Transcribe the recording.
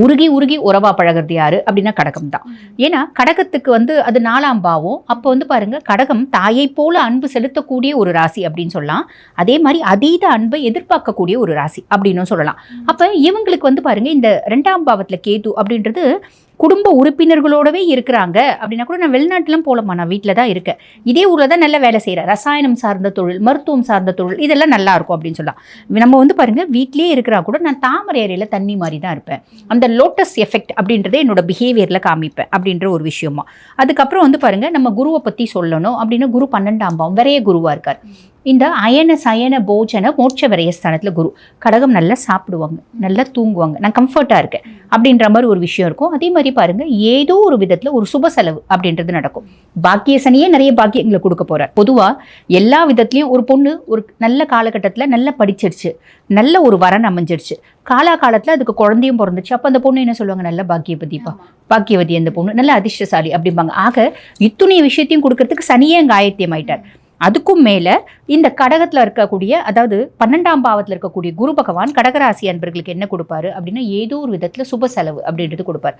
உருகி உருகி உறவா பழகிறது யாரு? அப்படின்னா கடகம் தான். ஏன்னா கடகத்துக்கு வந்து அது நாலாம் பாவம். அப்போ வந்து பாருங்க கடகம் தாயை போல அன்பு செலுத்தக்கூடிய ஒரு ராசி அப்படின்னு சொல்லலாம். அதே மாதிரி அதீத அன்பை எதிர்பார்க்கக்கூடிய ஒரு ராசி அப்படின்னு சொல்லலாம். அப்ப இவங்களுக்கு வந்து பாருங்க இந்த ரெண்டாம் பாவத்துல கேது அப்படின்றது குடும்ப உறுப்பினர்களோடவே இருக்கிறாங்க. அப்படின்னா கூட நான் வெளிநாட்டிலும் போகலம்மா நான் வீட்டில் தான் இருக்கேன். இதே ஊரில் தான் நல்ல வேலை செய்கிறேன் ரசாயனம் சார்ந்த தொழில் மருத்துவம் சார்ந்த தொழில் இதெல்லாம் நல்லா இருக்கும் அப்படின்னு சொல்லலாம். நம்ம வந்து பாருங்கள் வீட்லேயே இருக்கிறா கூட நான் தாமரை அறையில் தண்ணி மாதிரி தான் இருப்பேன். அந்த லோட்டஸ் எஃபெக்ட் அப்படின்றத என்னோட பிஹேவியரில் காமிப்பேன் அப்படின்ற ஒரு விஷயமா. அதுக்கப்புறம் வந்து பாருங்கள் நம்ம குருவை பற்றி சொல்லணும். அப்படின்னா குரு பன்னெண்டாம் பாவம் வரைய குருவாக இருக்கார். இந்த அயன சயன போஜன மோட்ச விரயஸ்தானத்தில் குரு. கடகம் நல்லா சாப்பிடுவாங்க நல்லா தூங்குவாங்க. நான் கம்ஃபர்ட்டாக இருக்கேன் அப்படின்ற மாதிரி ஒரு விஷயம் இருக்கும். அதே மாதிரி பாருங்க ஏதோ ஒரு விதத்தில் ஒரு சுப செலவு அப்படின்றது நடக்கும். பாக்கிய சனியே நிறைய பாக்கியங்களை கொடுக்க போறார். பொதுவாக எல்லா விதத்துலையும் ஒரு பொண்ணு ஒரு நல்ல காலகட்டத்தில் நல்லா படிச்சிருச்சு நல்ல ஒரு வரன் அமைஞ்சிருச்சு. காலா காலத்தில் அதுக்கு குழந்தையும் பிறந்துச்சு. அப்போ அந்த பொண்ணு என்ன சொல்லுவாங்க? நல்ல பாக்கியவதிப்பா பாக்கியவதி அந்த பொண்ணு. நல்ல அதிர்ஷ்டசாலி அப்படிம்பாங்க. ஆக இத்துணைய விஷயத்தையும் கொடுக்கறதுக்கு சனியே அங்கே ஆயத்தியம் ஆயிட்டார் அதுக்கும் மேலே இந்த கடகத்தில் இருக்கக்கூடிய அதாவது பன்னெண்டாம் பாவத்தில் இருக்கக்கூடிய குரு பகவான் கடகராசி அன்பர்களுக்கு என்ன கொடுப்பாரு அப்படின்னா ஏதோ ஒரு விதத்தில் சுப செலவு அப்படின்றது கொடுப்பார்.